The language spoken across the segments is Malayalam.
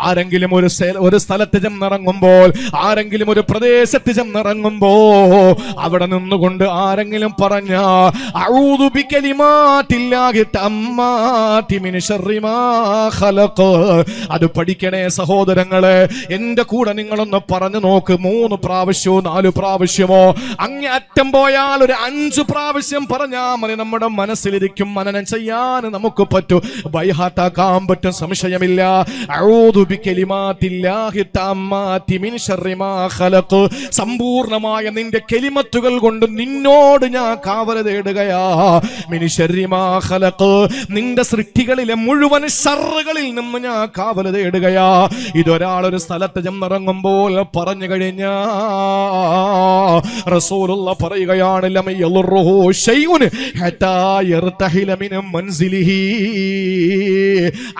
ആരെങ്കിലും ഒരു ഒരു സ്ഥലത്ത് ചെന്നിറങ്ങുമ്പോൾ ആരെങ്കിലും ഒരു പ്രദേശത്ത് ചെന്നിറങ്ങുമ്പോ അവിടെ നിന്നുകൊണ്ട് ആരെങ്കിലും പറഞ്ഞ. അത് പഠിക്കണേ സഹോദരങ്ങളെ എന്റെ കൂടെ നിങ്ങളൊന്ന് പറഞ്ഞു നോക്ക് മൂന്ന് പ്രാവശ്യമോ നാല് പ്രാവശ്യമോ. അങ്ങേറ്റം പോയാൽ ഒരു അഞ്ച് പ്രാവശ്യം പറഞ്ഞാൽ മതി നമ്മുടെ മനസ്സിലിരിക്കും മനനം ചെയ്യാൻ നമുക്ക് പറ്റും. ബൈഹാട്ടാക്കാൻ പറ്റും സംശയമില്ല. സമ്പൂർണമായ നിന്റെ കെലിമത്തുകൾ കൊണ്ട് നിന്നോട് ഞാൻ കാവല തേടുകയാ. നിന്റെ സൃഷ്ടികളിലെ മുഴുവൻ ഷറുകളിൽ നിന്ന് ഞാൻ കാവല തേടുകയാ. ഇതൊരാൾ ഒരു സ്ഥലത്ത് ചെന്നിറങ്ങുമ്പോൾ പറഞ്ഞു കഴിഞ്ഞാ റസൂലുള്ള പറയുകയാണ്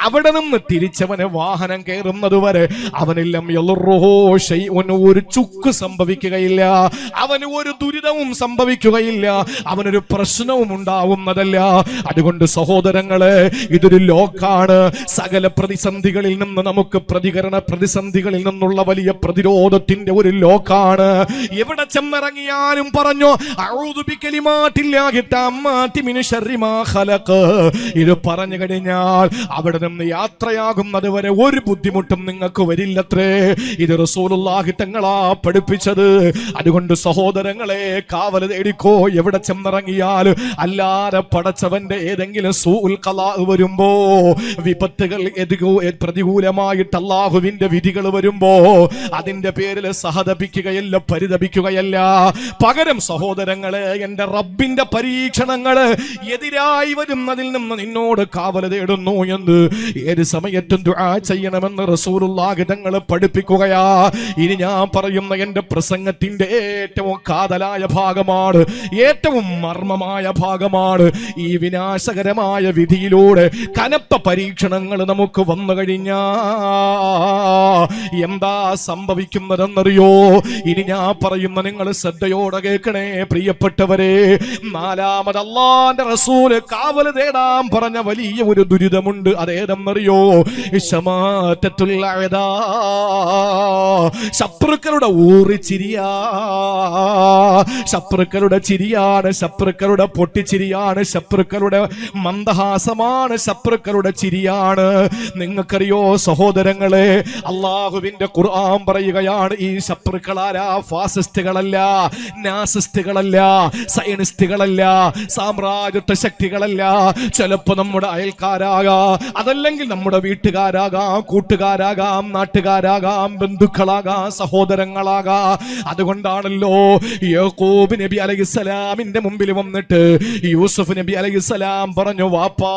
അവിടെ നിന്ന് തിരിച്ചവന് വാഹനം കയറുന്നത് വരെ അവനെല്ലാം ഒരു ചുക്ക് സംഭവിക്കുകയില്ല. അവന് ഒരു ദുരിതവും സംഭവിക്കുകയില്ല. അവനൊരു പ്രശ്നവും ഉണ്ടാവുന്നതല്ല. അതുകൊണ്ട് സഹോദരങ്ങളെ ഇതൊരു ലോക്കാണ്. സകല പ്രതിസന്ധികളിൽ നിന്ന് നമുക്ക് പ്രതികരണ പ്രതിസന്ധികളിൽ നിന്നുള്ള വലിയ പ്രതിരോധത്തിന്റെ ഒരു ലോക്കാണ്. എവിടെ ചെന്നിറങ്ങിയാലും പറഞ്ഞു. ഇത് പറഞ്ഞു കഴിഞ്ഞാൽ അവിടെ നിന്ന് യാത്രയാകുന്നത് വരെ ഒരു ബുദ്ധിമുട്ടും നിങ്ങൾക്ക് വരില്ലത്രേ. ഇത് റസൂലുള്ളാഹി തങ്ങളാ പഠിപ്പിച്ചത്. അതുകൊണ്ട് സഹോദരങ്ങളെ കാവൽ തേടിക്കോ. എവിടെ ചെന്നിറങ്ങിയാൽ അല്ലാതെ പടച്ചവന്റെ ഏതെങ്കിലും സൂൽ കലാ വരുമ്പോ വിപത്തുകൾ എതികൂ പ്രതികൂലമായിട്ട് അള്ളാഹുവിന്റെ വിധികൾ വരുമ്പോ അതിന്റെ പേരിൽ സഹതപിക്കുകയല്ല പരിതപിക്കുകയല്ല. പകരം സഹോദരങ്ങളെ എന്റെ റബ്ബിന്റെ പരീക്ഷണങ്ങൾ എതിരായി വരുന്നതിൽ നിന്ന് നിന്നോട് കാവൽ തേടുന്നു എന്ന് ഏത് സമയത്തും ചെയ്യണമെന്ന് റസൂലുള്ളാഹി തങ്ങൾ പഠിപ്പിക്കുകയാ. ഇനി ഞാൻ പറയുന്ന എന്റെ പ്രസംഗത്തിന്റെ ഏറ്റവും കാതലായ ഭാഗമാണ് ഏറ്റവും മർമ്മമായ ഭാഗമാണ് ഈ വിനാശകരമായ വിധിയിലൂടെ കനത്ത പരീക്ഷണങ്ങൾ നമുക്ക് വന്നു കഴിഞ്ഞാ. എന്താ സംഭവിക്കുന്നതെന്നറിയോ? ഇനി ഞാൻ പറയുന്ന നിങ്ങൾ ശ്രദ്ധയോടെ കേൾക്കണേ പ്രിയപ്പെട്ടവരെ. നാലാമത് അള്ളാന്റെ റസൂൽ കാവൽ തേടാൻ പറഞ്ഞ വലിയ ഒരു ദുരിതമുണ്ട്. അതേതെന്നറിയോ? ശമാറ്റത്തുൽ അഅദാ. ശത്രുക്കളുടെ ഊറിച്ചിരിയാ ശത്രുക്കളുടെ ചിരിയാണ് ശത്രുക്കളുടെ പൊട്ടിച്ചിരിയാണ് ശത്രുക്കളുടെ മന്ദഹാസമാണ് ശത്രുക്കളുടെ ചിരിയാണ്. നിങ്ങൾക്കറിയോ സഹോദരങ്ങളെ അള്ളാഹുവിന്റെ ഖുർആൻ പറയുകയാണ് ഈ ശത്രുക്കളാരാ? ഫാസിസ്റ്റുകളല്ല നാസിസ്റ്റുകളല്ല സയനിസ്റ്റുകളല്ല സാമ്രാജ്യത്വ ശക്തികളല്ല. ചിലപ്പോ നമ്മുടെ അയൽക്കാരാകാം അതല്ലെങ്കിൽ നമ്മുടെ വീട്ടുകാരാകാം കൂട്ടുകാരാകാം നാട്ടുകാരാകാം ബന്ധുക്കളാകാം സഹോദരങ്ങളാകാം. അതുകൊണ്ടാണല്ലോ യഹൂബ് നബി അലൈഹിസ്സലാമിന്റെ മുമ്പിൽ വന്നിട്ട് യൂസുഫ് നബി അലൈഹിസ്സലാം പറഞ്ഞു വാപ്പാ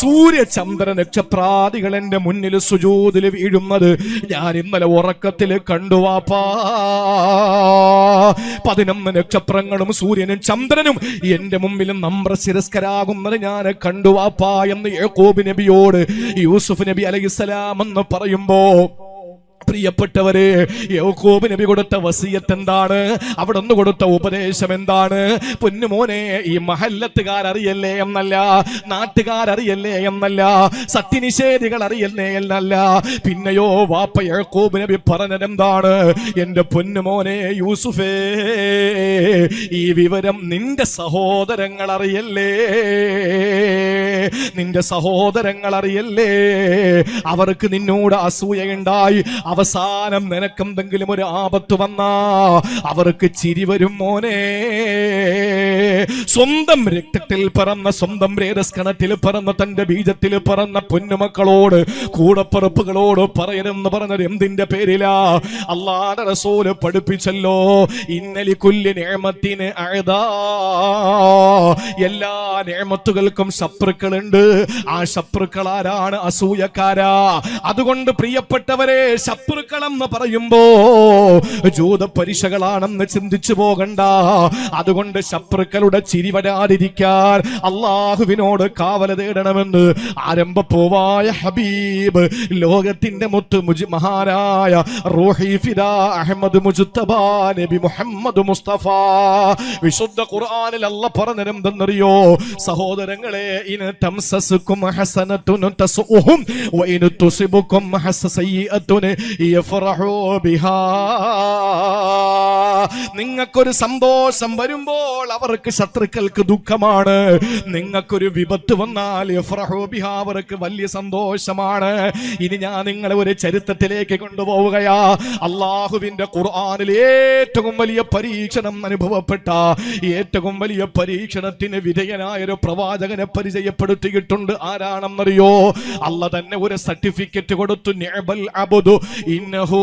സൂര്യ ചന്ദ്ര നക്ഷത്രാദികൾ എന്റെ മുന്നിൽ സുജൂതിൽ വീഴുന്നത് ഞാൻ ഇന്നലെ ഉറക്കത്തിൽ കണ്ടു വാപ്പാ. പതിനൊന്ന് നക്ഷത്രങ്ങളും സൂര്യനും ചന്ദ്രനും എന്റെ മുമ്പിൽ നമ്ര ശിരസ്കരാകുന്നത് ഞാൻ കണ്ടു വാപ്പാ എന്ന് യഹൂബ് നബിയോട് യൂസുഫ് നബി അലൈഹിസ്സലാം എന്ന് പറയുമ്പോ പ്രിയപ്പെട്ടവരെ യോക്കോബ് നബി കൊടുത്ത വസീയത്ത് എന്താണ്? അവിടെ ഒന്ന് കൊടുത്ത ഉപദേശം എന്താണ്? പൊന്നുമോനെ ഈ മഹല്ലത്തുകാർ അറിയല്ലേ എന്നല്ല നാട്ടുകാരറിയല്ലേ എന്നല്ല സത്യനിഷേധികൾ അറിയല്ലേ എന്നല്ല. പിന്നെയോ വാപ്പ യോക്കോബ് നബി പറഞ്ഞത് എന്താണ്? എന്റെ പൊന്നുമോനെ യൂസുഫേ ഈ വിവരം നിന്റെ സഹോദരങ്ങൾ അറിയല്ലേ? നിന്റെ സഹോദരങ്ങൾ അറിയല്ലേ? അവർക്ക് നിന്നോട് അസൂയയുണ്ടായി അവസാനം നിനക്കെന്തെങ്കിലും ഒരു ആപത്ത് വന്നാ അവർക്ക് ചിരി വരും മോനെ. സ്വന്തം രക്തത്തിൽ പറന്ന സ്വന്തം രേതസ്കണത്തിൽ പറന്ന തന്റെ ബീജത്തിൽ പറന്ന പൊന്നുമക്കളോട് കൂടപ്പറപ്പുകളോട് പറയരുന്ന് പറഞ്ഞത് എന്തിന്റെ പേരിലാ? അള്ളാടെ റസൂൽ പഠിപ്പിച്ചല്ലോ ഇന്നലി കുല്യ നേമത്തിന് അഴുതാ എല്ലാ നേമത്തുകൾക്കും ശത്രുക്കളുണ്ട്. ആ ശത്രുക്കൾ ആരാണ് അസൂയക്കാരാ. അതുകൊണ്ട് പ്രിയപ്പെട്ടവരെ ശത്രു ശത്രുക്കളെന്ന് പറയുമ്പോ ജൂത പരിശകളാണെന്ന് ചിന്തിച്ചു പോകണ്ട. അതുകൊണ്ട് ശത്രുക്കളുടെ ചിരി വരാതിരിക്കാൻ അള്ളാഹുവിനോട് കാവല തേടണമെന്ന് ആരംഭ പോവായ ഹബീബ് ലോകത്തിന്റെ മുത്ത് മുജി മഹാനായ റൂഹി ഫിദാ അഹമ്മദ് മുജുത്തബ നബി മുഹമ്മദ് മുസ്തഫ. വിശുദ്ധ ഖുർആനിൽ അല്ല പറഞ്ഞിരുന്നെന്നറിയോ സഹോദരങ്ങളെ ഇന തംസസുക്കും ഹസനത്തുൻ തസുഹും വഇന തുസിബുക്കും ബിഹാ നിങ്ങൾക്കൊരു സന്തോഷം വരുമ്പോൾ അവർക്ക് ശത്രുക്കൾക്ക് ദുഃഖമാണ്. നിങ്ങൾക്കൊരു വിപത്ത് വന്നാൽ യഫ്റഹു ബിഹാ അവർക്ക് വലിയ സന്തോഷമാണ്. ഇനി ഞാൻ നിങ്ങളെ ഒരു ചരിത്രത്തിലേക്ക് കൊണ്ടുപോവുകയാ. അള്ളാഹുവിന്റെ ഖുർആാനിൽ ഏറ്റവും വലിയ പരീക്ഷണം അനുഭവപ്പെട്ട ഏറ്റവും വലിയ പരീക്ഷണത്തിന് വിധേയനായ ഒരു പ്രവാചകനെ പരിചയപ്പെടുത്തിയിട്ടുണ്ട്. ആരാണെന്നറിയോ? അല്ല തന്നെ ഒരു സർട്ടിഫിക്കറ്റ് കൊടുത്തു. ഇന്നഹു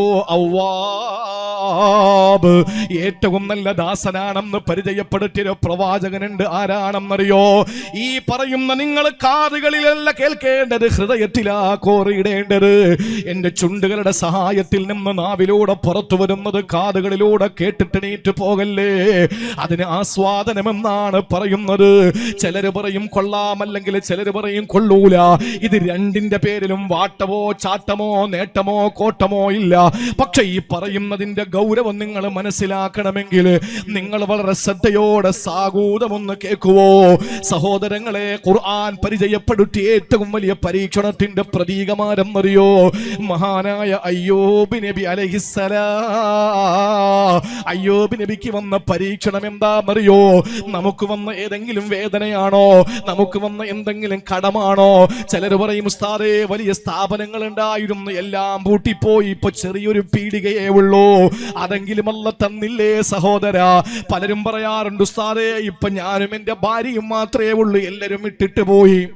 അവ്വാബ് ഏറ്റവും നല്ല ദാസനാണെന്ന് പരിചയപ്പെടുത്തിയ പ്രവാചകനുണ്ട്. ആരാണെന്നറിയോ? ഈ പറയുന്ന നിങ്ങൾ കാതുകളിലല്ല കേൾക്കേണ്ടത് ഹൃദയത്തിലാ കോറിയിടേണ്ടത്. എന്റെ ചുണ്ടുകളുടെ സഹായത്തിൽ നിന്ന് നാവിലൂടെ പുറത്തു വരുന്നത് കാതുകളിലൂടെ കേട്ടിട്ടെണീറ്റ് പോകല്ലേ? അതിന് ആസ്വാദനമെന്നാണ് പറയുന്നത്. ചിലര് പറയും കൊള്ളാമല്ലെങ്കിൽ ചിലർ പറയും കൊള്ളൂല. ഇത് രണ്ടിന്റെ പേരിലും വാട്ടമോ ചാട്ടമോ നേട്ടമോ കോട്ടമോ ഇല്ല. പക്ഷെ ഈ പറയുന്നതിന്റെ ഗൗരവം നിങ്ങൾ മനസ്സിലാക്കണമെങ്കിൽ നിങ്ങൾ വളരെ ശ്രദ്ധയോടെ സാഗൂതമൊന്ന് കേൾക്കുവോ? സഹോദരങ്ങളെ ഖുർആൻ പരിചയപ്പെടുത്തി ഏറ്റവും വലിയ പരീക്ഷണത്തിന്റെ പ്രതീകമാരം അറിയോ? മഹാനായ അയ്യോബ് നബി അലഹിസലാ അയ്യോബ് നബിക്ക് വന്ന പരീക്ഷണം എന്താണെന്നറിയോ? നമുക്ക് വന്ന ഏതെങ്കിലും വേദനയാണോ? നമുക്ക് വന്ന എന്തെങ്കിലും കടമാണോ? ചിലർ പറയും ഉസ്താദേ വലിയ സ്ഥാപനങ്ങൾ ഉണ്ടായിരുന്നു എല്ലാം പൂട്ടിപ്പോയി. ഇപ്പൊ ചെറിയൊരു പീടികയേ ഉള്ളൂ. അതെങ്കിലും അല്ല തന്നില്ലേ സഹോദര. പലരും പറയാറുണ്ട് ഉസ്താദേ ഇപ്പൊ ഞാനും എന്റെ ഭാര്യയും മാത്രമേ ഉള്ളൂ. എല്ലാരും ഇട്ടിട്ട് പോയി.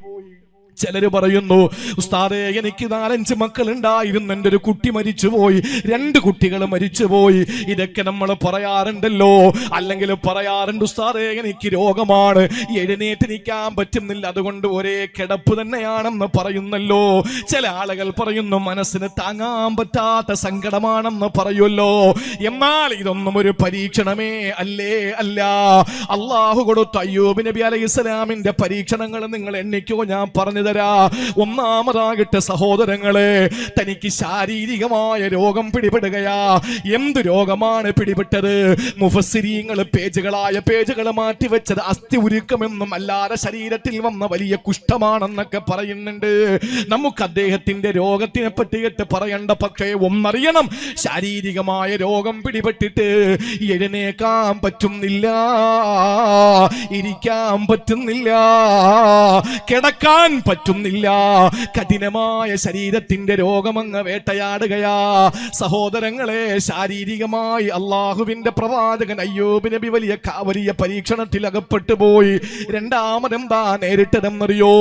ചിലര് പറയുന്നു ഉസ്താദേ എനിക്ക് നാലഞ്ച് മക്കൾ ഉണ്ടായിരുന്നു എന്റെ ഒരു കുട്ടി മരിച്ചുപോയി. രണ്ട് കുട്ടികൾ മരിച്ചുപോയി. ഇതൊക്കെ നമ്മൾ പറയാറുണ്ടല്ലോ. അല്ലെങ്കിൽ പറയാറുണ്ട് ഉസ്താദേ എനിക്ക് രോഗമാണ്. എഴുന്നേറ്റ് നിൽക്കാൻ പറ്റുന്നില്ല. അതുകൊണ്ട് ഒരേ കിടപ്പ് തന്നെയാണെന്ന് പറയുന്നല്ലോ. ചില ആളുകൾ പറയുന്നു മനസ്സിന് താങ്ങാൻ പറ്റാത്ത സങ്കടമാണെന്ന് പറയുമല്ലോ. എന്നാൽ ഇതൊന്നും ഒരു പരീക്ഷണമേ അല്ലേ? അല്ല. അള്ളാഹു കൊടുത്ത അയ്യൂബ് നബി അലൈഹി ഇസ്ലാമിന്റെ പരീക്ഷണങ്ങൾ നിങ്ങൾ എണ്ണിക്കോ? ഞാൻ പറഞ്ഞു തരാ ഒന്നാമതാകട്ടെ സഹോദരങ്ങളെ തനിക്ക് ശാരീരികമായ രോഗം പിടിപെടുകയാ. എന്ത് രോഗമാണ് പിടിപെട്ടത്? മുഫസിരീങ്ങൾ പേജുകളായ പേജുകൾ മാറ്റിവെച്ചത് അസ്ഥി ഉരുക്കമെന്നും അല്ലാതെ ശരീരത്തിൽ വന്ന വലിയ കുഷ്ഠമാണെന്നൊക്കെ പറയുന്നുണ്ട്. നമുക്ക് അദ്ദേഹത്തിന്റെ രോഗത്തിനെ പറ്റിയിട്ട് പറയണ്ട പക്ഷേ ഒന്നറിയണം ശാരീരികമായ രോഗം പിടിപെട്ടിട്ട് എഴുന്നേക്കാൻ പറ്റുന്നില്ല ഇരിക്കാൻ പറ്റുന്നില്ല കിടക്കാൻ പറ്റുന്നില്ല. കഠിനമായ ശരീരത്തിന്റെ രോഗമങ്ങ് വേട്ടയാടുകയാ. സഹോദരങ്ങളെ ശാരീരികമായി അള്ളാഹുവിന്റെ പ്രവാചകൻ അയ്യോബ് നബി വലിയ വലിയ പരീക്ഷണത്തിൽ അകപ്പെട്ടു പോയി. രണ്ടാമതെന്താ നേരിട്ടതെന്നറിയോ?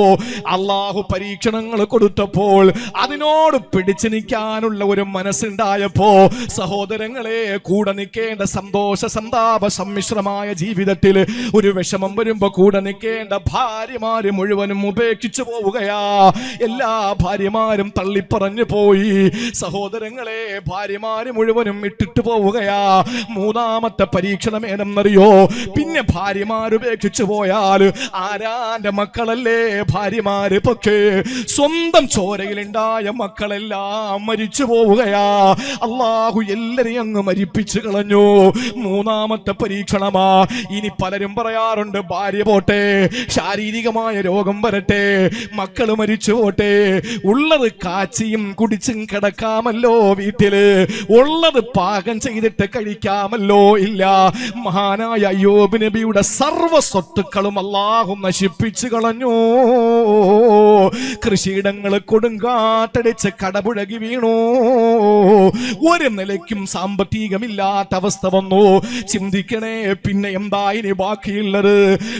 അള്ളാഹു പരീക്ഷണങ്ങൾ കൊടുത്തപ്പോൾ അതിനോട് പിടിച്ചു നിൽക്കാനുള്ള ഒരു മനസ്സുണ്ടായപ്പോ സഹോദരങ്ങളെ കൂടെ നിൽക്കേണ്ട സന്തോഷ സന്താപ സമ്മിശ്രമായ ജീവിതത്തിൽ ഒരു വിഷമം വരുമ്പോ കൂടെ നിൽക്കേണ്ട ഭാര്യമാര് മുഴുവനും ഉപേക്ഷിച്ചു പോവുകയാ. എല്ലാ ഭാര്യമാരും തള്ളിപ്പറഞ്ഞു പോയി. സഹോദരങ്ങളെ ഭാര്യമാര് മുഴുവനും ഇട്ടിട്ട് പോവുകയാ. മൂന്നാമത്തെ പരീക്ഷണം ഏതെന്നറിയോ? പിന്നെ ഭാര്യമാർ ഉപേക്ഷിച്ചു പോയാൽ ആരാന്റെ മക്കളല്ലേ ഭാര്യമാര്? പക്ഷേ സ്വന്തം ചോരയിലുണ്ടായ മക്കളെല്ലാം മരിച്ചു പോവുകയാ. അള്ളാഹു എല്ലാരെയും അങ്ങ് മരിപ്പിച്ചു കളഞ്ഞു. മൂന്നാമത്തെ പരീക്ഷണമാ. ഇനി പലരും പറയാറുണ്ട് ഭാര്യ പോട്ടെ ശാരീരികമായ രോഗം വരട്ടെ മക്കൾ മരിച്ചു പോട്ടെ. ഉള്ളത് കാച്ചിയും കുടിച്ചും കിടക്കാമല്ലോ വീട്ടിൽ. ഉള്ളത് പാകം ചെയ്തിട്ട് കഴിക്കാമല്ലോ ഇല്ല. മഹാനായ അയ്യോബ് നബിയുടെ സർവ സ്വത്തുക്കളും അള്ളാഹു നശിപ്പിച്ചു കളഞ്ഞു. കൃഷിയിടങ്ങൾ കൊടുങ്കാട്ടടിച്ച് കടപുഴകി വീണു. ഒരു നിലയ്ക്കും സാമ്പത്തികമില്ലാത്ത അവസ്ഥ വന്നു. ചിന്തിക്കണേ പിന്നെ എന്തായി ഇനി ബാക്കിയുള്ളത്?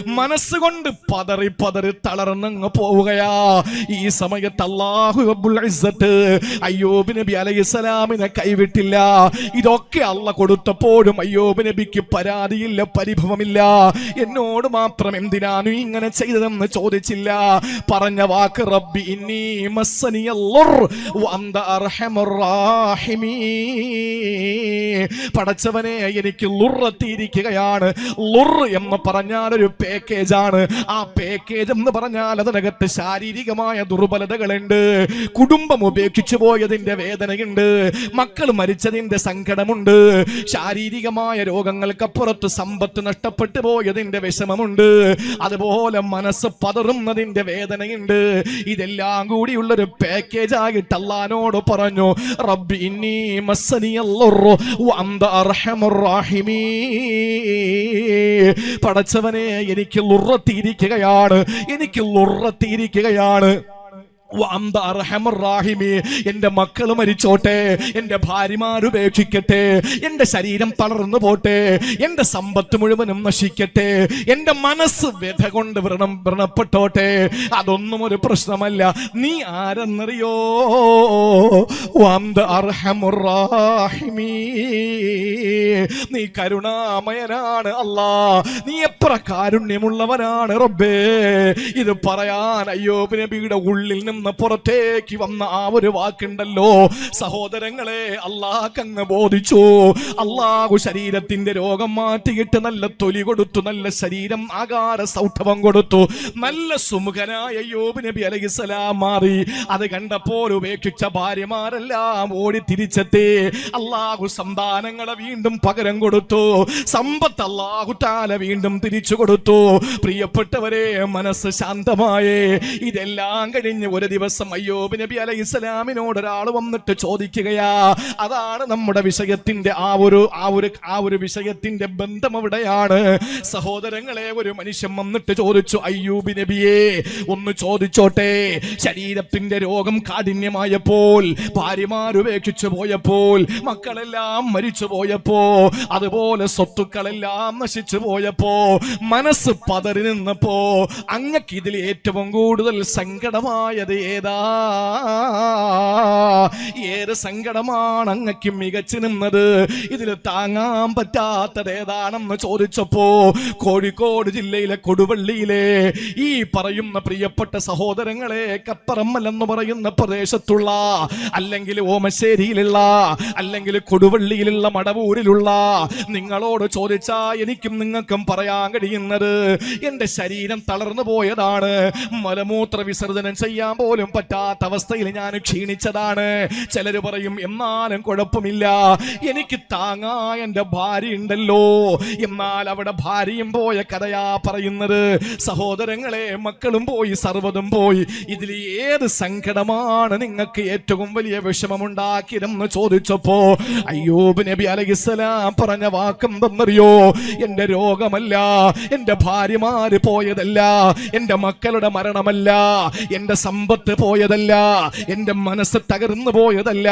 മനസ്സുകൊണ്ട് പതറി പതറി തളർന്നങ്ങ് പോവുകയാ നഷ്ടപ്പെടുകയാ ഈ സമയത്ത് അള്ളാഹു അയ്യൂബ് നബി അലൈഹിസ്സലാമിനെ കൈവിട്ടില്ല. ഇതൊക്കെ അല്ല കൊടുത്തപ്പോഴും അയ്യൂബ് നബിക്ക് പരാതിയില്ല പരിഭവമില്ല. എന്നോട് മാത്രം എന്തിനാണ് ഇങ്ങനെ ചെയ്തതെന്ന് ചോദിച്ചില്ല. പറഞ്ഞ വാക്ക് റബ്ബി ഇന്നി റാഹിമീൻ പടച്ചവനെ എനിക്ക് ലുറത്തിയിരിക്കുകയാണ് ലുർ എന്ന് പറഞ്ഞാൽ ഒരു പാക്കേജാണ് ആ പാക്കേജ് എന്ന് പറഞ്ഞാൽ അതിനകത്ത് ശാരീരികമായ ദുർബലതകളുണ്ട്. കുടുംബം ഉപേക്ഷിച്ചു പോയതിന്റെ വേദനയുണ്ട്. മക്കൾ മരിച്ചതിന്റെ സങ്കടമുണ്ട്. ശാരീരികമായ രോഗങ്ങൾക്കപ്പുറത്ത് സമ്പത്ത് നഷ്ടപ്പെട്ടു പോയതിന്റെ വിഷമമുണ്ട്. അതുപോലെ മനസ്സ് പതറുന്നതിന്റെ വേദനയുണ്ട്. ഇതെല്ലാം കൂടിയുള്ള ഒരു പാക്കേജ് ആയിട്ട് അള്ളഹാനോട് പറഞ്ഞു റബ്ബി ഇന്നി പടച്ചവനെ എനിക്ക് ലുറത്തിയിരിക്കുകയാണ് എനിക്ക് ലുറത്തിയിരിക്കുകയാണ് റാഹിമീൻ. എന്റെ മക്കൾ മരിച്ചോട്ടെ എന്റെ ഭാര്യമാർ ഉപേക്ഷിക്കട്ടെ എന്റെ ശരീരം തളർന്നു പോട്ടെ എന്റെ സമ്പത്ത് മുഴുവനും നശിക്കട്ടെ എന്റെ മനസ്സ് വ്യഥ കൊണ്ട് വ്രണം വ്രണപ്പെട്ടോട്ടെ അതൊന്നും ഒരു പ്രശ്നമല്ല നീ ആരെന്നറിയോ വാം ദ റാഹിമീൻ. നീ കരുണാമയനാണ് അല്ലാ. നീ എത്ര കാരുണ്യമുള്ളവനാണ് റബ്ബേ. ഇത് പറയാൻ അയ്യോബ് നബിയുടെ ഉള്ളിൽ നിന്ന് പുറത്തേക്ക് വന്ന ആ ഒരു വാക്കുണ്ടല്ലോ. സഹോദരങ്ങളെ അള്ളാഹ് ബോധിച്ചു. അള്ളാഹു ശരീരത്തിന്റെ രോഗം മാറ്റിയിട്ട് നല്ല തൊലി കൊടുത്തു നല്ല ശരീരം ആകാര സൗഠവം കൊടുത്തു. നല്ല സുമുഖനായ യോബ് നബി അലൈഹിസ്സലാം മാറി. അത് കണ്ടപ്പോൾ ഉപേക്ഷിച്ച ഭാര്യമാരെല്ലാം ഓടി തിരിച്ചെത്തി. അള്ളാഹു സന്താനങ്ങളെ വീണ്ടും പകരം കൊടുത്തു. സമ്പത്ത് അള്ളാഹുട്ടാല വീണ്ടും തിരിച്ചു കൊടുത്തു. പ്രിയപ്പെട്ടവരെ മനസ്സ് ശാന്തമായേ. ഇതെല്ലാം കഴിഞ്ഞ് ഒരു ദിവസം അയ്യോബ് നബി അലൈഹി ഇസ്ലാമിനോട് ഒരാൾ വന്നിട്ട് ചോദിക്കുകയാ അതാണ് നമ്മുടെ വിഷയത്തിന്റെ ആ ഒരു ആ ഒരു ആ ഒരു വിഷയത്തിന്റെ ബന്ധം എവിടെയാണ്? സഹോദരങ്ങളെ ഒരു മനുഷ്യൻ വന്നിട്ട് ചോദിച്ചു അയ്യൂബ് നബിയെ ഒന്ന് ചോദിച്ചോട്ടെ. ശരീരത്തിന്റെ രോഗം കാഠിന്യമായപ്പോൾ ഭാര്യമാർ ഉപേക്ഷിച്ചു പോയപ്പോൾ മക്കളെല്ലാം മരിച്ചു പോയപ്പോ അതുപോലെ സ്വത്തുക്കളെല്ലാം നശിച്ചു പോയപ്പോ മനസ്സ് പതറി നിന്നപ്പോ അങ്ങക്ക് ഇതിൽ ഏറ്റവും കൂടുതൽ സങ്കടമായത് ഏതാ? ഏത് സങ്കടമാണ് അങ്ങക്ക് മികച്ചു നിന്നത്? ഇതിൽ താങ്ങാൻ പറ്റാത്തത് ഏതാണെന്ന് ചോദിച്ചപ്പോ കോഴിക്കോട് ജില്ലയിലെ കൊടുവള്ളിയിലെ ഈ പറയുന്ന പ്രിയപ്പെട്ട സഹോദരങ്ങളെ കപ്പറമ്മൽ എന്ന് പറയുന്ന പ്രദേശത്തുള്ള അല്ലെങ്കിൽ ഓമശ്ശേരിയിലുള്ള അല്ലെങ്കിൽ കൊടുവള്ളിയിലുള്ള മടവൂരിലുള്ള നിങ്ങളോട് ചോദിച്ചാ എനിക്കും നിങ്ങൾക്കും പറയാൻ കഴിയുന്നത് എന്റെ ശരീരം തളർന്നു പോയതാണ്. മലമൂത്ര വിസർജനം ചെയ്യാൻ പോലും പറ്റാത്ത അവസ്ഥയിൽ ഞാൻ ക്ഷീണിച്ചതാണ്. ചിലര് പറയും എന്നാലും കുഴപ്പമില്ല. എനിക്ക് താങ്ങാ എന്റെ ഭാര്യ ഉണ്ടല്ലോ. എന്നാൽ അവിടെ ഭാര്യയും പോയ കഥയാ പറയുന്നത്. സഹോദരങ്ങളെ മക്കളും പോയി സർവതും പോയി. ഇതിൽ ഏത് സങ്കടമാണ് നിങ്ങൾക്ക് ഏറ്റവും വലിയ വിഷമമുണ്ടാക്കിയതെന്ന് ചോദിച്ചപ്പോ അയ്യൂബ് നബി അലൈഹിസ്സലാം പറഞ്ഞ വാക്കെന്തെന്നറിയോ എന്റെ രോഗമല്ല എന്റെ ഭാര്യമാര് പോയതല്ല എന്റെ മക്കളുടെ മരണമല്ല എന്റെ സമ്പത്ത് പോയതല്ല എന്റെ മനസ്സ് തകർന്നു പോയതല്ല.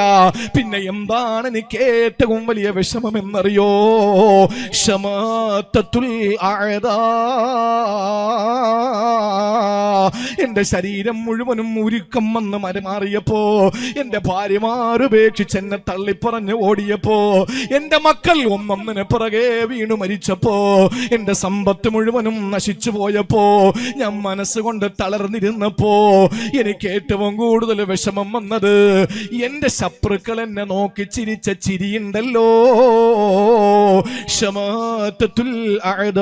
പിന്നെ എന്താണ് എനിക്ക് ഏറ്റവും വലിയ വിഷമം എന്നറിയോ ഷമാത്തത്തുൽ അഅദാ. എന്റെ ശരീരം മുഴുവനും ഉരുക്കം വന്ന് മരമാറിയപ്പോ എന്റെ ഭാര്യമാരുപേക്ഷിച്ച് എന്നെ തള്ളിപ്പറഞ്ഞ് ഓടിയപ്പോ എന്റെ മക്കൾ ഒന്നൊന്നിനെ പിറകെ വീണു മരിച്ചപ്പോ എന്റെ സമ്പത്ത് മുഴുവനും നശിച്ചു പോയപ്പോ ഞാൻ മനസ്സുകൊണ്ട് തളർന്നിരുന്നപ്പോ എനിക്ക് ഏറ്റവും കൂടുതൽ വിഷമം വന്നത് എന്റെ ശത്രുക്കൾ എന്നെ നോക്കി ചിരിച്ച ചിരിയുണ്ടല്ലോ ക്ഷമാത്തുൽ.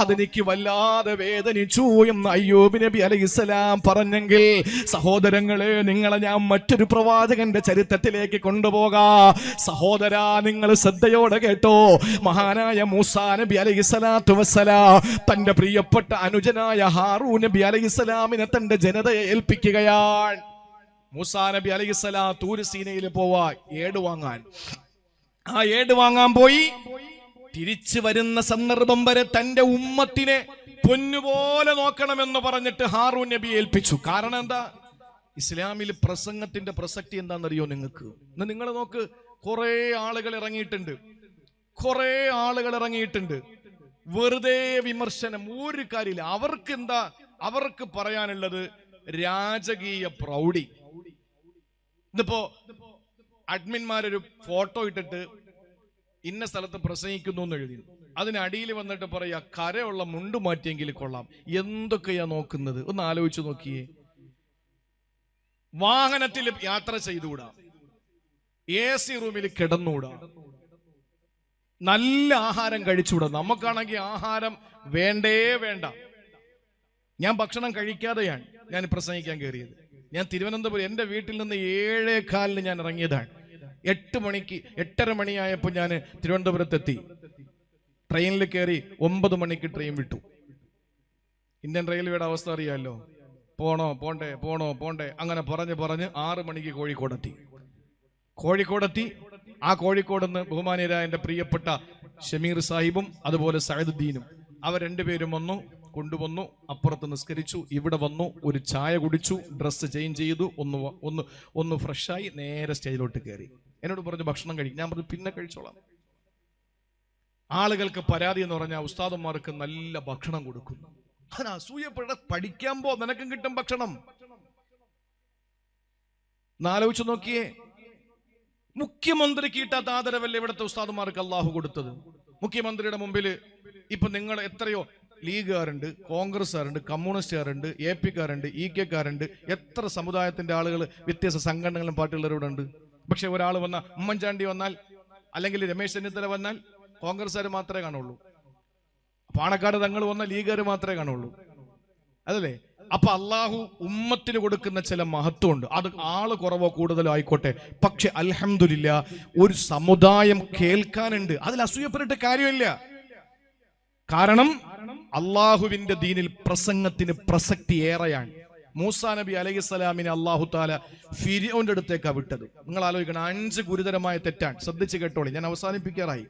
അതെനിക്ക് വല്ലാതെ വേദനിച്ചു എന്ന് അയ്യൂബ് നബി അലൈഹിസ്സലാം പറഞ്ഞെങ്കിൽ സഹോദരങ്ങളെ നിങ്ങളെ ഞാൻ മറ്റൊരു പ്രവാചകന്റെ ചരിത്രത്തിലേക്ക് കൊണ്ടുപോകാ സഹോദര നിങ്ങൾ ശ്രദ്ധയോടെ കേട്ടോ. മഹാനായ മൂസാ നബി അലൈഹിസ്സലാത്തു വസ്സലാ തന്റെ പ്രിയപ്പെട്ട അനുജനായ ഹാറൂ നബി അലൈഹിസ്സലാമിനെ തന്റെ ജനതയെ ഏൽപ്പിക്കുകയാണ്. മൂസാ നബി അലൈഹിസ്സലാം തൂര് സീനയിൽ പോവാ ഏട് വാങ്ങാൻ. ആ ഏട് വാങ്ങാൻ പോയി. തിരിച്ചു വരുന്ന സന്ദർഭം വരെ തന്റെ ഉമ്മത്തിനെ പൊന്നുപോലെ നോക്കണമെന്ന് പറഞ്ഞിട്ട് ഹാറൂൻ നബി ഏൽപ്പിച്ചു. കാരണം എന്താ? ഇസ്ലാമിൽ പ്രസംഗത്തിന്റെ പ്രസക്തി എന്താണെന്നറിയോ നിങ്ങൾക്ക്? നിങ്ങൾ നോക്ക്. കുറെ ആളുകൾ ഇറങ്ങിയിട്ടുണ്ട്. കുറെ ആളുകൾ ഇറങ്ങിയിട്ടുണ്ട്. വെറുതെ വിമർശനം. ഒരു കാര്യമില്ല. അവർക്ക് എന്താ? അവർക്ക് പറയാനുള്ളത് രാജകീയ പ്രൗഢി. ഇന്നിപ്പോ അഡ്മിന്മാരൊരു ഫോട്ടോ ഇട്ടിട്ട് ഇന്ന സ്ഥലത്ത് പ്രസംഗിക്കുന്നു എന്ന് എഴുതി അതിനടിയിൽ വന്നിട്ട് പറയാ കരയുള്ള മുണ്ട് മാറ്റിയെങ്കിൽ കൊള്ളാം. എന്തൊക്കെയാ നോക്കുന്നത്? ഒന്ന് ആലോചിച്ചു നോക്കിയേ. വാഹനത്തിൽ യാത്ര ചെയ്തുകൂടാ. എ സി റൂമിൽ കിടന്നൂടാ. നല്ല ആഹാരം കഴിച്ചുകൂടാ. നമുക്കാണെങ്കിൽ ആഹാരം വേണ്ടേ വേണ്ട. ഞാൻ ഭക്ഷണം കഴിക്കാതെയാണ് ഞാൻ പ്രസംഗിക്കാൻ കയറിയത് ഞാൻ തിരുവനന്തപുരം എന്റെ വീട്ടിൽ നിന്ന് ഏഴേ കാലിന് ഞാൻ ഇറങ്ങിയതാണ്. എട്ട് മണിക്ക് എട്ടര മണിയായപ്പോൾ ഞാൻ തിരുവനന്തപുരത്തെത്തി. ട്രെയിനിൽ കയറി ഒമ്പത് മണിക്ക് ട്രെയിൻ വിട്ടു. ഇന്ത്യൻ റെയിൽവേയുടെ അവസ്ഥ അറിയാമല്ലോ പോണോ പോണ്ടേ പോണോ പോണ്ടേ? അങ്ങനെ പറഞ്ഞ് പറഞ്ഞ് ആറ് മണിക്ക് കോഴിക്കോടെത്തി. കോഴിക്കോടെത്തി. ആ കോഴിക്കോട് നിന്ന് ബഹുമാനീയരായ എന്റെ പ്രിയപ്പെട്ട ഷമീർ സാഹിബും അതുപോലെ സഹദുദ്ദീനും അവർ രണ്ടുപേരും വന്നു കൊണ്ടുവന്നു അപ്പുറത്ത് നിസ്കരിച്ചു ഇവിടെ വന്നു ഒരു ചായ കുടിച്ചു ഡ്രസ്സ് ചേഞ്ച് ചെയ്തു ഒന്ന് ഒന്ന് ഒന്ന് ഫ്രഷായി നേരെ സ്റ്റേജിലോട്ട് കയറി. എന്നോട് പറഞ്ഞു ഭക്ഷണം കഴിക്കും ഞാൻ പറഞ്ഞു പിന്നെ കഴിച്ചോളാം. ആളുകൾക്ക് പരാതി എന്ന് പറഞ്ഞാൽ ഉസ്താദന്മാർക്ക് നല്ല ഭക്ഷണം കൊടുക്കുന്നു. അതിന് അസൂയപ്പെട പഠിക്കാൻ പോ നിനക്കും കിട്ടും ഭക്ഷണം. എന്നാലോചിച്ച് നോക്കിയേ മുഖ്യമന്ത്രിക്ക് കിട്ടാത്ത ആദരവല്ലേ ഇവിടുത്തെ ഉസ്താദുമാർക്ക് അള്ളാഹു കൊടുത്തത്? മുഖ്യമന്ത്രിയുടെ മുമ്പിൽ ഇപ്പൊ നിങ്ങൾ എത്രയോ ലീഗുകാരുണ്ട് കോൺഗ്രസ്സുകാരുണ്ട് കമ്മ്യൂണിസ്റ്റുകാരുണ്ട് എ പിക്കാരുണ്ട് ഇ കെക്കാരുണ്ട്. എത്ര സമുദായത്തിന്റെ ആളുകൾ വ്യത്യസ്ത സംഘടനകളും പാർട്ടികളുടെ ഉണ്ട്? പക്ഷെ ഒരാൾ വന്ന ഉമ്മൻചാണ്ടി വന്നാൽ അല്ലെങ്കിൽ രമേശ് ചെന്നിത്തല വന്നാൽ കോൺഗ്രസ്സുകാർ മാത്രമേ കാണുള്ളൂ. പാണക്കാട് തങ്ങൾ വന്ന ലീഗുകാർ മാത്രമേ കാണുള്ളൂ. അതല്ലേ? അപ്പൊ അള്ളാഹു ഉമ്മത്തിന് കൊടുക്കുന്ന ചില മഹത്വമുണ്ട്. അത് ആൾ കുറവോ കൂടുതലോ ആയിക്കോട്ടെ. പക്ഷെ അലഹമില്ല ഒരു സമുദായം കേൾക്കാനുണ്ട്. അതിൽ അസൂയപ്പെട്ടിട്ട് കാര്യമില്ല. കാരണം അള്ളാഹുവിന്റെ ദീനിൽ പ്രസംഗത്തിന് പ്രസക്തി ഏറെയാണ്. മൂസാ നബി അലൈഹി സ്വലാമിനെ അള്ളാഹു താല ഫിരിയോന്റെ അടുത്തേക്കാ വിട്ടത്. നിങ്ങൾ ആലോചിക്കണം അഞ്ച് ഗുരുതരമായ തെറ്റാണ്. ശ്രദ്ധിച്ചു കേട്ടോളി ഞാൻ അവസാനിപ്പിക്കാറായി.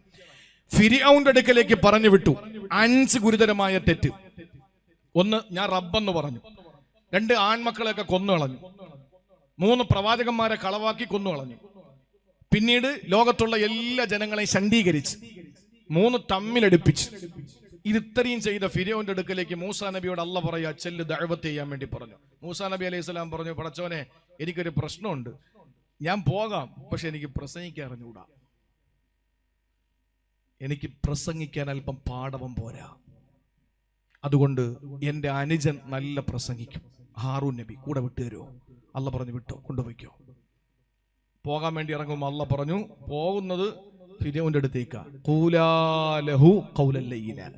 ഫിരിയോന്റെ അടുക്കലേക്ക് പറഞ്ഞു വിട്ടു അഞ്ച് ഗുരുതരമായ തെറ്റ്. ഒന്ന് ഞാൻ റബ്ബെന്ന് പറഞ്ഞു. രണ്ട് ആൺമക്കളെയൊക്കെ കൊന്നു കളഞ്ഞു മൂന്ന് പ്രവാചകന്മാരെ കളവാക്കി കൊന്നു കളഞ്ഞു പിന്നീട് ലോകത്തുള്ള എല്ലാ ജനങ്ങളെയും ശണ്ഡീകരിച്ച് മൂന്ന് തമ്മിലടുപ്പിച്ച് ഇത് ഇത്രയും ചെയ്ത ഫിരോന്റെ അടുക്കലേക്ക് മൂസാ നബിയോട് അല്ല പറയാ ചെല്ല് ദഴവത്ത് ചെയ്യാൻ വേണ്ടി പറഞ്ഞു. മൂസാ നബി അലൈഹി സ്വലാം പറഞ്ഞു പടച്ചോനെ എനിക്കൊരു പ്രശ്നമുണ്ട്. ഞാൻ പോകാം പക്ഷെ എനിക്ക് പ്രസംഗിക്കാൻ അറിഞ്ഞുകൂടാ എനിക്ക് പ്രസംഗിക്കാൻ അല്പം പാടവം പോരാ. അതുകൊണ്ട് എന്റെ അനുജൻ നല്ല പ്രസംഗിക്കും. ഹാറൂൻ നബി കൂടെ വിട്ടു തരുമോ അല്ല പറഞ്ഞു വിട്ടോ കൊണ്ടുപോയിക്കോ. പോകാൻ വേണ്ടി ഇറങ്ങുമ്പോൾ അല്ല പറഞ്ഞു പോകുന്നത് ഫിരോന്റെ അടുത്തേക്കാ. കൂലാലഹു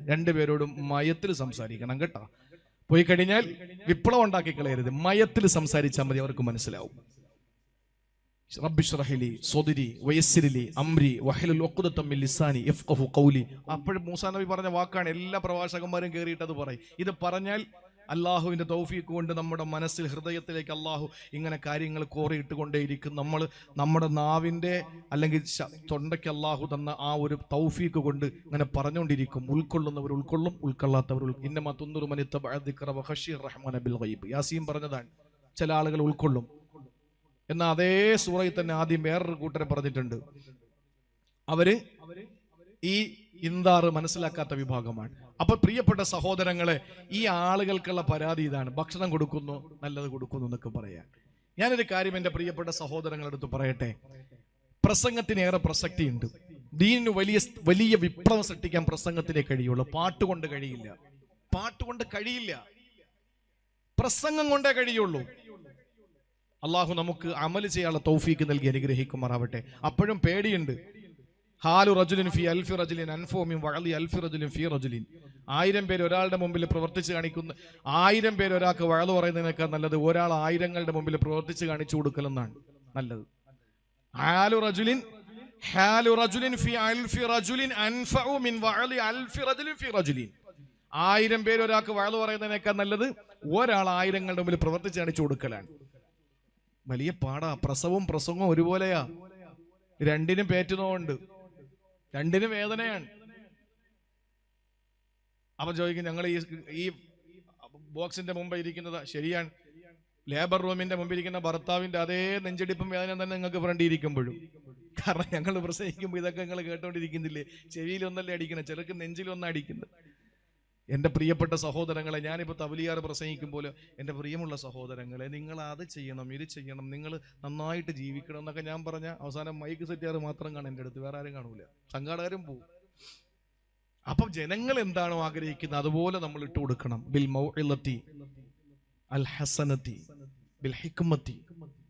രണ്ടുപേരോടും മയത്തിൽ സംസാരിക്കണം കേട്ടോ. പോയി കഴിഞ്ഞാൽ വിപ്ലവം ഉണ്ടാക്കി കളയരുത്. മയത്തിൽ സംസാരിച്ചാൽ മതി അവർക്ക് മനസ്സിലാവും. മിൻ ലിസാനി അപ്പോഴും മൂസാ നബി പറഞ്ഞ വാക്കാണ് എല്ലാ പ്രവാചകന്മാരും കയറിയിട്ട് അത് പറയും. ഇത് പറഞ്ഞാൽ അള്ളാഹുവിന്റെ തൗഫീക്ക് കൊണ്ട് നമ്മുടെ മനസ്സിൽ ഹൃദയത്തിലേക്ക് അള്ളാഹു ഇങ്ങനെ കാര്യങ്ങൾ കോറിയിട്ട് കൊണ്ടേയിരിക്കും നമ്മൾ നമ്മുടെ നാവിന്റെ അല്ലെങ്കിൽ തൊണ്ടയ്ക്ക് അള്ളാഹു തന്ന ആ ഒരു തൗഫീക്ക് കൊണ്ട് ഇങ്ങനെ പറഞ്ഞുകൊണ്ടിരിക്കും. ഉൾക്കൊള്ളുന്നവർ ഉൾക്കൊള്ളും ഉൾക്കൊള്ളാത്തവർ ഉൾ- ഇന്നമ തുന്നൂറ് മനിത്ത ബഅദിക്ര വഖശിർ റഹ്മാന ബിൽ ഗൈബ്. യാസീൻ പറഞ്ഞതാണ് ചില ആളുകൾ ഉൾക്കൊള്ളും. എന്നാൽ അതേ സൂറയിൽ തന്നെ ആദ്യം വേറൊരു കൂട്ടരെ പറഞ്ഞിട്ടുണ്ട്. അവർ ഈ ഇന്താറ് മനസ്സിലാക്കാത്ത വിഭാഗമാണ്. അപ്പൊ പ്രിയപ്പെട്ട സഹോദരങ്ങളെ ഈ ആളുകൾക്കുള്ള പരാതി ഇതാണ്. ഭക്ഷണം കൊടുക്കുന്നു നല്ലത് കൊടുക്കുന്നു എന്നൊക്കെ പറയാൻ. ഞാനൊരു കാര്യം എന്റെ പ്രിയപ്പെട്ട സഹോദരങ്ങളെടുത്ത് പറയട്ടെ. പ്രസംഗത്തിന് ഏറെ പ്രസക്തിയുണ്ട്. ദീനിന് വലിയ വലിയ വിപ്ലവം സൃഷ്ടിക്കാൻ പ്രസംഗത്തിനേ കഴിയുള്ളൂ. പാട്ടുകൊണ്ട് കഴിയില്ല. പാട്ടുകൊണ്ട് കഴിയില്ല. പ്രസംഗം കൊണ്ടേ കഴിയുള്ളൂ. അള്ളാഹു നമുക്ക് അമൽ ചെയ്യാനുള്ള തൗഫീക്ക് നൽകി അനുഗ്രഹിക്കുമാറാവട്ടെ. അപ്പോഴും പേടിയുണ്ട്. ഹാലു റജുലിൻ ഫി അൽഫി റജുലിൻ അൻഫോമിൻ വഴലി അൽഫി റജുലിൻ ഫി റജുലിൻ. ആയിരം പേര് ഒരാളുടെ മുമ്പിൽ പ്രവർത്തിച്ച് കാണിക്കുന്ന ആയിരം പേര് ഒരാൾക്ക് വഴൽ പറയുന്നതിനേക്കാൾ നല്ലത് ഒരാൾ ആയിരങ്ങളുടെ മുമ്പിൽ പ്രവർത്തിച്ച് കാണിച്ചു കൊടുക്കലെന്നാണ് നല്ലത്. ഹാലു റജുലിൻ ഹാലു റജുലിൻ ഫി അൽഫി റജുലിൻ അൻഫഉ മിൻ അൽഫി റജുലിൻ ഫി റജുലിൻ. ആയിരം പേര് ഒരാൾക്ക് വഴൽ പറയുന്നതിനേക്കാൾ നല്ലത് ഒരാൾ ആയിരങ്ങളുടെ മുമ്പിൽ പ്രവർത്തിച്ച് കാണിച്ചു കൊടുക്കലാണ്. വലിയ പാടാ. പ്രസവവും പ്രസംഗവും ഒരുപോലെയാ. രണ്ടിനും പേറ്റുന്നതുകൊണ്ട് രണ്ടിനും വേദനയാണ്. അപ്പൊ ചോദിക്കും ഞങ്ങൾ ഈ ഈ ബോക്സിന്റെ മുമ്പ് ഇരിക്കുന്നത് ശരിയാണ്? ലേബർ റൂമിന്റെ മുമ്പിൽ ഇരിക്കുന്ന ഭർത്താവിന്റെ അതേ നെഞ്ചടിപ്പും വേദന തന്നെ നിങ്ങൾക്ക് ഫ്രണ്ട് ഇരിക്കുമ്പോഴും. കാരണം ഞങ്ങൾ പ്രസംഗിക്കുമ്പോൾ ഇതൊക്കെ നിങ്ങൾ കേട്ടോണ്ടിരിക്കുന്നില്ലേ? ചെവിയിലൊന്നല്ലേ അടിക്കുന്നത് ചിലർക്ക് നെഞ്ചിലൊന്നും അടിക്കുന്നത്. എന്റെ പ്രിയപ്പെട്ട സഹോദരങ്ങളെ ഞാനിപ്പോൾ തവലിയാറ് പ്രസംഗിക്കുമ്പോൾ എന്റെ പ്രിയമുള്ള സഹോദരങ്ങളെ നിങ്ങൾ അത് ചെയ്യണം ഇത് ചെയ്യണം നിങ്ങൾ നന്നായിട്ട് ജീവിക്കണം എന്നൊക്കെ ഞാൻ പറഞ്ഞ അവസാനം മൈക്ക് സെറ്റുകാർ മാത്രം കാണും എന്റെ അടുത്ത് വേറെ ആരും കാണൂല. സംഘാടകരും പോവും. അപ്പം ജനങ്ങൾ എന്താണോ ആഗ്രഹിക്കുന്നത് അതുപോലെ നമ്മൾ ഇട്ട് കൊടുക്കണം. ബിൽ മൗഇലത്തി അൽ ഹസനത്തി ബിൽ ഹിക്മത്തി.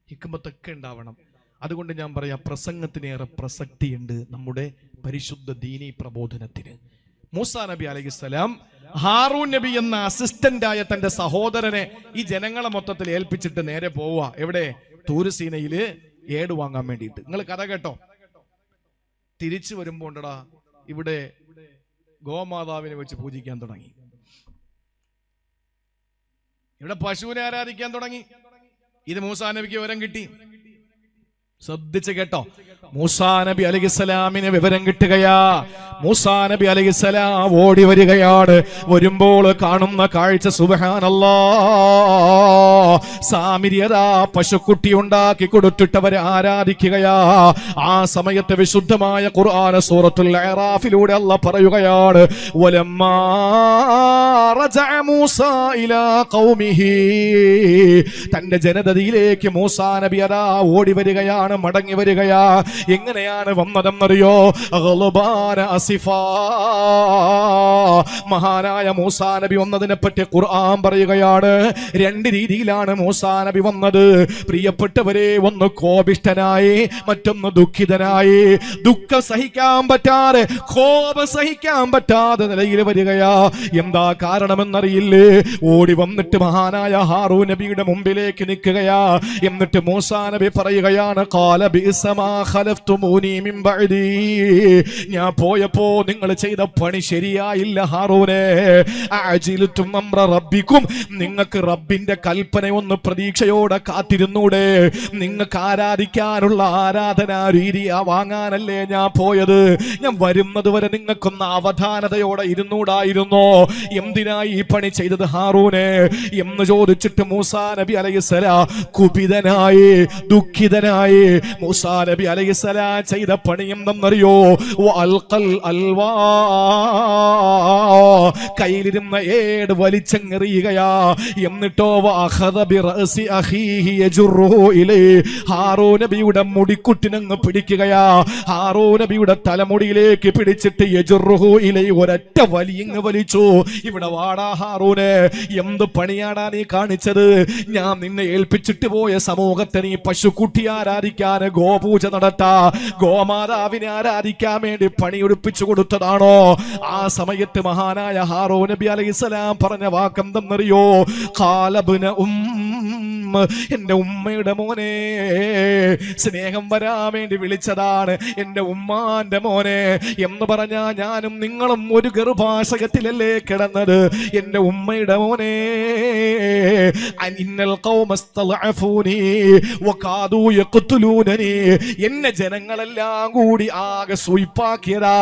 ഹിക്മത്തൊക്കെ ഉണ്ടാവണം. അതുകൊണ്ട് ഞാൻ പറയാം പ്രസംഗത്തിനേറെ പ്രസക്തിയുണ്ട് നമ്മുടെ പരിശുദ്ധ ദീനി പ്രബോധനത്തിന്. മൂസാ നബി അലൈഹിസ്സലാം ഹാറൂൻ നബി എന്ന അസിസ്റ്റന്റായ തന്റെ സഹോദരനെ ഈ ജനങ്ങളെ മൊത്തത്തിൽ ഏൽപ്പിച്ചിട്ട് നേരെ പോവുക. എവിടെ? തൂരുസീനയിൽ ഏട് വാങ്ങാൻ വേണ്ടിയിട്ട്. നിങ്ങൾ കഥ കേട്ടോ. തിരിച്ചു വരുമ്പോ ഉണ്ടടാ ഇവിടെ ഗോമാതാവിനെ വെച്ച് പൂജിക്കാൻ തുടങ്ങി. ഇവിടെ പശുവിനെ ആരാധിക്കാൻ തുടങ്ങി. ഇത് മൂസാ നബിക്ക് വിവരം കിട്ടി. ശ്രദ്ധിച്ച് കേട്ടോ. മൂസാ നബി അലൈഹിസ്സലാമിന് വിവരം കിട്ടുകയാ. മൂസാ നബി അലൈഹിസ്സലാം ഓടി വരികയാണ്. വരുമ്പോൾ കാണുന്ന കാഴ്ച സുബഹാനല്ലാ. സാമിര്യതാ പശുക്കുട്ടി ഉണ്ടാക്കി കൊടുത്തിട്ടവരെ ആരാധിക്കുകയാ. ആ സമയത്ത് വിശുദ്ധമായ ഖുർആന സൂറത്തുൽ അറാഫിലൂടെ അല്ല പറയുകയാണ് തന്റെ ജനതയിലേക്ക് മൂസാ നബി അതാ ഓടി വരികയാണ്. മടങ്ങി വരികയാ. എങ്ങനെയാണ് വന്നതെന്നറിയോ? അസിഫാ. മഹാനായ മൂസാ നബി വന്നതിനെ പറ്റി ഖുർആൻ പറയുകയാണ്. രണ്ട് രീതിയിലാണ് മൂസാ നബി വന്നത്. പ്രിയപ്പെട്ടവരെ ഒന്ന് കോപിഷ്ഠനായി മറ്റൊന്ന് ദുഃഖിതനായി. ദുഃഖം സഹിക്കാൻ പറ്റാതെ കോപം സഹിക്കാൻ പറ്റാതെ നിലയിൽ വരികയാ. എന്താ കാരണമെന്നറിയില്ലേ? ഓടി വന്നിട്ട് മഹാനായ ഹാറൂ നബിയുടെ മുമ്പിലേക്ക് നിൽക്കുകയാ. എന്നിട്ട് മൂസാ നബി പറയുകയാണ് "ഖാല ബിഇസമാ ഖലഫ്തുമൂനി മിൻ ബഅദി." ഞാൻ പോയപ്പോ നിങ്ങൾ ചെയ്ത പണി ശരിയായില്ല ഹാറൂനെ. അജിൽത്തും അംറ റബ്ബിക്കും നിങ്ങൾക്ക് റബ്ബിന്റെ കൽപ്പന ഒന്ന് പ്രതീക്ഷയോടെ കാത്തിരുന്നൂടെ. നിങ്ങൾക്ക് ആരാധിക്കാനുള്ള ആരാധനാ രീതി വാങ്ങാനല്ലേ ഞാൻ പോയത്. ഞാൻ വരുന്നത് വരെ നിങ്ങൾക്കൊന്ന് അവധാനതയോടെ ഇരുന്നൂടായിരുന്നോ? എന്തിനായി ഈ പണി ചെയ്തത് ഹാറൂനെ? എന്ന് ചോദിച്ചിട്ട് മൂസാ നബി അലൈസല കുപിതനായി ദുഃഖിതനായി മൂസാ നബി അലൈഹിസ്സലാ ചെയ്ത പണി എന്തെന്നറിയോ? അൽവാ. കയ്യിലിരുന്ന ഏട് വലിച്ചെങ്ങെറിയുകയാ. എന്നിട്ടോ ഹാറോ നബിയുടെ മുടിക്കുട്ടിനങ്ങ് പിടിക്കുകയാ. ഹാറൂ നബിയുടെ തലമുടിയിലേക്ക് പിടിച്ചിട്ട് യജുറുഹു ഇലൈ ഒരൊറ്റ വലിയങ്ങ് വലിച്ചു. ഇവിടെ വാടാ ഹാറൂനെ എന്ത് പണിയാടാ നീ കാണിച്ചത്? ഞാൻ നിന്നെ ഏൽപ്പിച്ചിട്ട് പോയ സമൂഹത്തെ നീ പശുക്കുട്ടി ആരാധിക്കാൻ ഗോപൂജ നടത്ത. ഗോമാതാവിനെ ആരാധിക്കാൻ വേണ്ടി പണിയൊടുപ്പിച്ചു കൊടുത്തതാണോ? ആ സമയത്ത് മഹാനായ ഹാറോ നബി അലൈഹിസ്സലാം പറഞ്ഞ വാക്കെന്തെന്നറിയോ കാലബിന് ഉം എന്റെ ഉമ്മയുടെ മോനെ സ്നേഹം വരാൻ വേണ്ടി വിളിച്ചതാണ് എന്റെ ഉമ്മാന്റെ മോനെ എന്ന് പറഞ്ഞാ ഞാനും നിങ്ങളും ഒരു ഗർഭാശകത്തിലല്ലേ കിടന്നത്? എന്റെ ഉമ്മയുടെ മോനെ അനിന്നൽ ഖൗമസ്തളഅഫൂനി വകാദു യഖ്തുലൂനനി എന്നെ ജനങ്ങളെല്ലാം കൂടി ആകെ സൂയിപ്പാക്കിയതാ.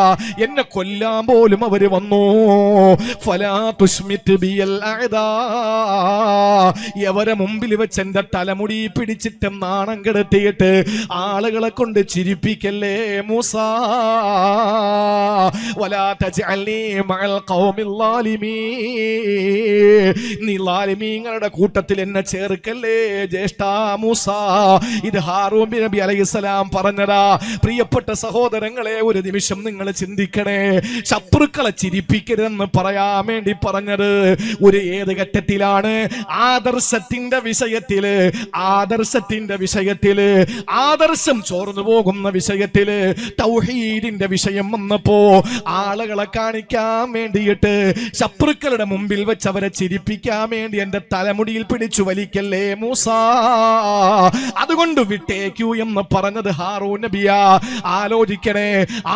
എന്നെ കൊല്ലാൻ പോലും അവർ വന്നു. ഫലാ തുഷ്മിത് ബിയൽ അഅദാ എവരെ മുമ്പിൽ വെച്ച് എന്റെ തലമുടി പിടിച്ചിട്ട് നാണം കെടുത്തിയിട്ട് ആളുകളെ കൊണ്ട് ചിരിപ്പിക്കല്ലേ മൂസ. വലാ തജ്അൽനി മഅൽ ഖൗമിൽ ളാലിമീൻ നീ ലാലിമീങ്ങളുടെ കൂട്ടത്തിൽ എന്നെ ചേർക്കല്ലേ ജ്യേഷ്ഠ മൂസ. ഇത് ഹാറൂൻ ബി നബി അലൈഹിസ്സലാം പറഞ്ഞതാ പ്രിയപ്പെട്ട സഹോദരങ്ങളെ ഒരു നിമിഷം നിങ്ങൾ ചിന്തിക്കണേ. ശത്രുക്കളെ ചിരിപ്പിക്കരുതെന്ന് പറയാൻ വേണ്ടി പറഞ്ഞത് ഒരു ഏത് ഘട്ടത്തിലാണ്? ആദർശത്തിന്റെ വിഷയത്തിൽ ആദർശത്തിന്റെ വിഷയത്തിൽ ആദർശം ചോർന്നു പോകുന്ന വിഷയത്തിൽ തൗഹീദിന്റെ വിഷയം വന്നപ്പോ ആളുകളെ കാണിക്കാൻ വേണ്ടിയിട്ട് ശത്രുക്കളുടെ മുമ്പിൽ വെച്ച് അവരെ ചിരിപ്പിക്കാൻ വേണ്ടി എന്റെ തലമുടിയിൽ പിടിച്ചു വലിക്കല്ലേ മൂസ? അതുകൊണ്ട് വിട്ടേക്കൂ എന്ന് പറഞ്ഞത് ഹാറൂ നബിയ. ആലോചിക്കണേ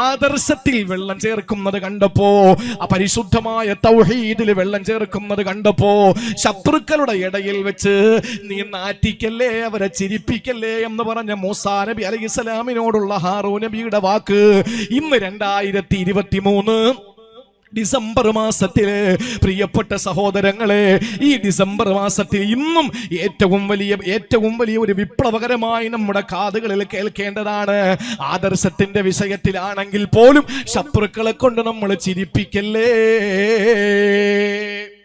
ആദർശത്തിൽ വെള്ളം ചേർക്കുന്നത് കണ്ടപ്പോ പരിശുദ്ധമായ തൗഹീദിൽ വെള്ളം ചേർക്കുന്നത് കണ്ടപ്പോ ശത്രുക്കളുടെ ഇടയിൽ വെച്ച് നീ നാറ്റിക്കല്ലേ അവരെ ചിരിപ്പിക്കല്ലേ എന്ന് പറഞ്ഞ മൂസാ നബി അലൈഹി സ്വലാമിനോടുള്ള ഹാറൂ നബിയുടെ വാക്ക് ഇന്ന് രണ്ടായിരത്തി ഇരുപത്തി മൂന്ന് ഡിസംബർ മാസത്തിൽ പ്രിയപ്പെട്ട സഹോദരങ്ങളെ ഈ ഡിസംബർ മാസത്തിൽ ഇന്നും ഏറ്റവും വലിയ ഏറ്റവും വലിയ ഒരു വിപ്ലവകരമായി നമ്മുടെ കാതുകളിൽ കേൾക്കേണ്ടതാണ്. ആദർശത്തിന്റെ വിഷയത്തിലാണെങ്കിൽ പോലും ശത്രുക്കളെ കൊണ്ട് നമ്മൾ ചിരിപ്പിക്കല്ലേ?